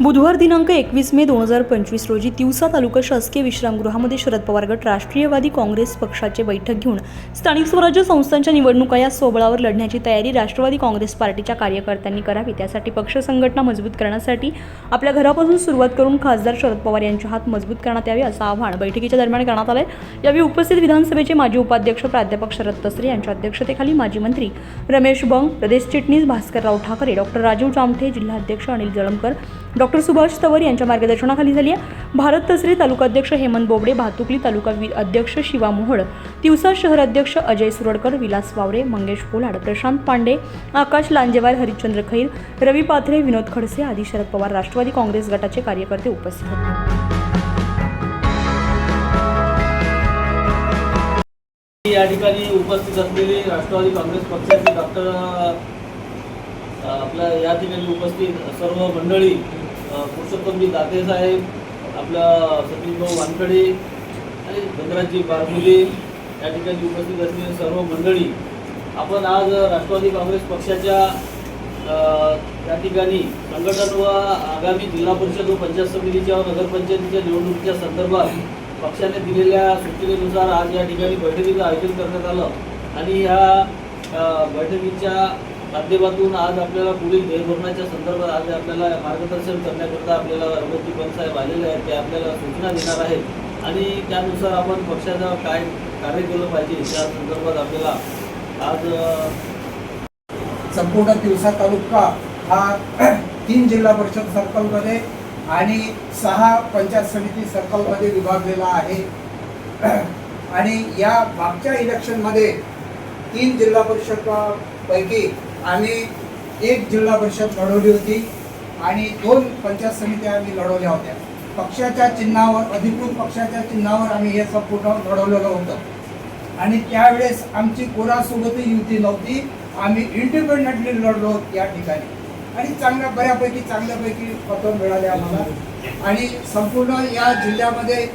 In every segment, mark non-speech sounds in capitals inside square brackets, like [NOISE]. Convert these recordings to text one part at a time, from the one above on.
बुधवार दिनांक एकवीस मे दोन हजार पंचवीस रोजी तिवसा तालुका शासकीय विश्रामगृहामध्ये शरद पवार गट राष्ट्रीयवादी काँग्रेस पक्षाचे बैठक घेऊन स्थानिक स्वराज्य संस्थांच्या निवडणुका या सोबळावर लढण्याची तयारी राष्ट्रवादी काँग्रेस पार्टीच्या कार्यकर्त्यांनी करावी. त्यासाठी पक्ष संघटना मजबूत करण्यासाठी आपल्या घरापासून सुरुवात करून खासदार शरद पवार यांच्या हात मजबूत करण्यात यावे असं आव्हान बैठकीच्या दरम्यान करण्यात आलं यावेळी उपस्थित विधानसभेचे माजी उपाध्यक्ष प्राध्यापक शरद तसरे यांच्या अध्यक्षतेखाली माजी मंत्री रमेश बंग प्रदेश चिटणीस भास्करराव ठाकरे डॉक्टर राजीव जामठे जिल्हाध्यक्ष अनिल जळमकर डॉक्टर सुभाष तवर यांच्या मार्गदर्शनाखाली झाली आहे. भारत तसरे तालुकाध्यक्ष हेमंत बोबडे भातुकली तालुका वि अध्यक्ष शिवा मोहळ तिवसा शहर अध्यक्ष अजय सुरडकर विलास वावरे मंगेश कोलाड प्रशांत पांडे आकाश लांजेवार हरिश्चंद्र खैर रवी पाथरे विनोद खडसे आदी शरद पवार राष्ट्रवादी काँग्रेस गटाचे कार्यकर्ते उपस्थित होते. या ठिकाणी उपस्थित असलेले राष्ट्रवादी काँग्रेस पक्षाचे डॉक्टर आपल्या या ठिकाणी उपस्थित सर्व मंडळी पुरुषोत्तमजी दाते साहेब आपला सतीश भाऊ वानखडे आणि गंगराजी बारमुले या ठिकाणी उपस्थित असलेले सर्व मंडळी आपण आज राष्ट्रवादी काँग्रेस पक्षाच्या त्या या ठिकाणी संघटन व आगामी जिल्हा परिषद व पंचायत समितीच्या व नगरपंचायतीच्या निवडणुकीच्या संदर्भात पक्षाने दिलेल्या सूचनेनुसार आज या ठिकाणी बैठकीचं आयोजन करण्यात आलं. आणि ह्या बैठकीच्या माध्यमातून आज आपल्याला पुढील ध्येयधोरणाच्या संदर्भात आज आपल्याला मार्गदर्शन करण्याकरता आपल्याला रघुवती साहेब आलेले आहेत ते आपल्याला सूचना देणार आहेत. आणि त्यानुसार आपण पक्षाचं काय कार्य केलं पाहिजे त्या संदर्भात आपल्याला आज संपूर्ण तिवसा तालुका हा [CLEARS THROAT] तीन जिल्हा परिषद सर्कलमध्ये आणि सहा पंचायत समिती सर्कलमध्ये विभागलेला आहे. [CLEARS THROAT] आणि या मागच्या इलेक्शनमध्ये तीन जिल्हा परिषद पैकी आम्ही एक जिल्हा परिषद लढवली होती आणि दोन पंचायत समित्या आम्ही लढवल्या होत्या. पक्षाच्या चिन्हावर अधिकृत पक्षाच्या चिन्हावर आम्ही हे संपूर्ण लढवलेलं होतं. आणि त्यावेळेस आमची कोणासोबतही युती नव्हती. आम्ही इंडिपेंडंटली लढलो या ठिकाणी. आणि चांगल्या बऱ्यापैकी चांगल्यापैकी पतन मिळाले आम्हाला. आणि संपूर्ण या जिल्ह्यामध्ये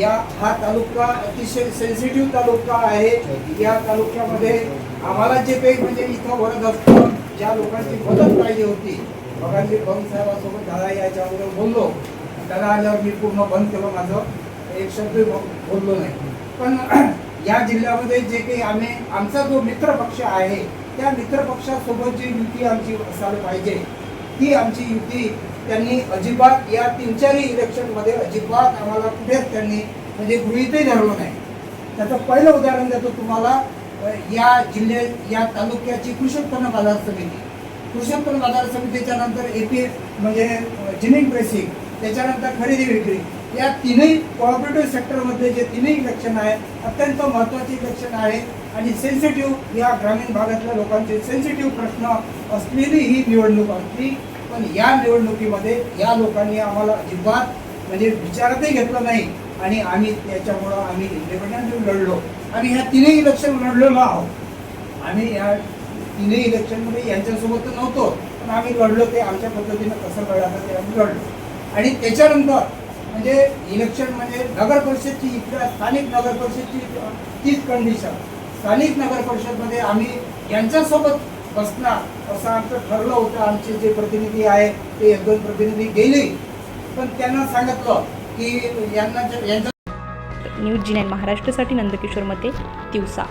या हा तालुका अतिशय सेन्सिटिव्ह तालुका आहे. या तालुक्यामध्ये आम्हाला जे काही म्हणजे इथं वरत असतं ज्या लोकांची मदत पाहिजे होती बघांची बंग साहेबासोबत दादा याच्या अगोदर बोललो. दादा आल्यावर मी पूर्ण बंद केलं माझं. एक शब्द बोललो नाही. पण [CLEARS THROAT] या जिल्ह्यामध्ये जे काही आम्ही आमचा जो मित्र पक्ष आहे त्या मित्र पक्षासोबत जी युती आमची असायला पाहिजे ती आमची युती त्यांनी अजिबात या तीन चारही इलेक्शनमध्ये अजिबात आम्हाला कुठेच त्यांनी म्हणजे गृहीतही धरलं नाही. त्याचं पहिलं उदाहरण देतो तुम्हाला. या जिल्ह्यात या तालुक्याची कृषी उत्पन्न बाजार समिती. कृषी उत्पन्न बाजार समितीच्या नंतर ए पी म्हणजे जिनिंग प्रेसिंग त्याच्यानंतर खरेदी विक्री. या तीनही कॉपरेटिव्ह सेक्टरमध्ये जे तीनही इलेक्शन आहे अत्यंत महत्त्वाचे इलेक्शन आहे आणि सेन्सिटिव्ह या ग्रामीण भागातल्या लोकांचे सेन्सिटिव्ह प्रश्न असलेली ही निवडणूक असली पण या निवडणुकीमध्ये या लोकांनी आम्हाला अजिबात म्हणजे विचारातही घेतलं नाही. आणि आम्ही त्याच्यामुळं आम्ही इंडिपेंडंट लढलो. आम्ही ह्या तिन्ही इलेक्शन लढलेलो आहोत. आम्ही या तिन्ही इलेक्शनमध्ये यांच्यासोबत तर नव्हतो पण आम्ही लढलो ते आमच्या पद्धतीनं कसं लढायचं ते आम्ही लढलो. आणि त्याच्यानंतर म्हणजे इलेक्शन म्हणजे नगर परिषदची इकडं स्थानिक नगर परिषदची तीच कंडिशन स्थानिक नगर परिषदमध्ये आम्ही यांच्यासोबत बसणार असं आमचं ठरलं होतं. आमचे जे प्रतिनिधी आहे ते एक दोन प्रतिनिधी गेले. पण त्यांना सांगितलं की यांना यांचा न्यूज जी नाईन महाराष्ट्रासाठी नंदकिशोर मते तिवसा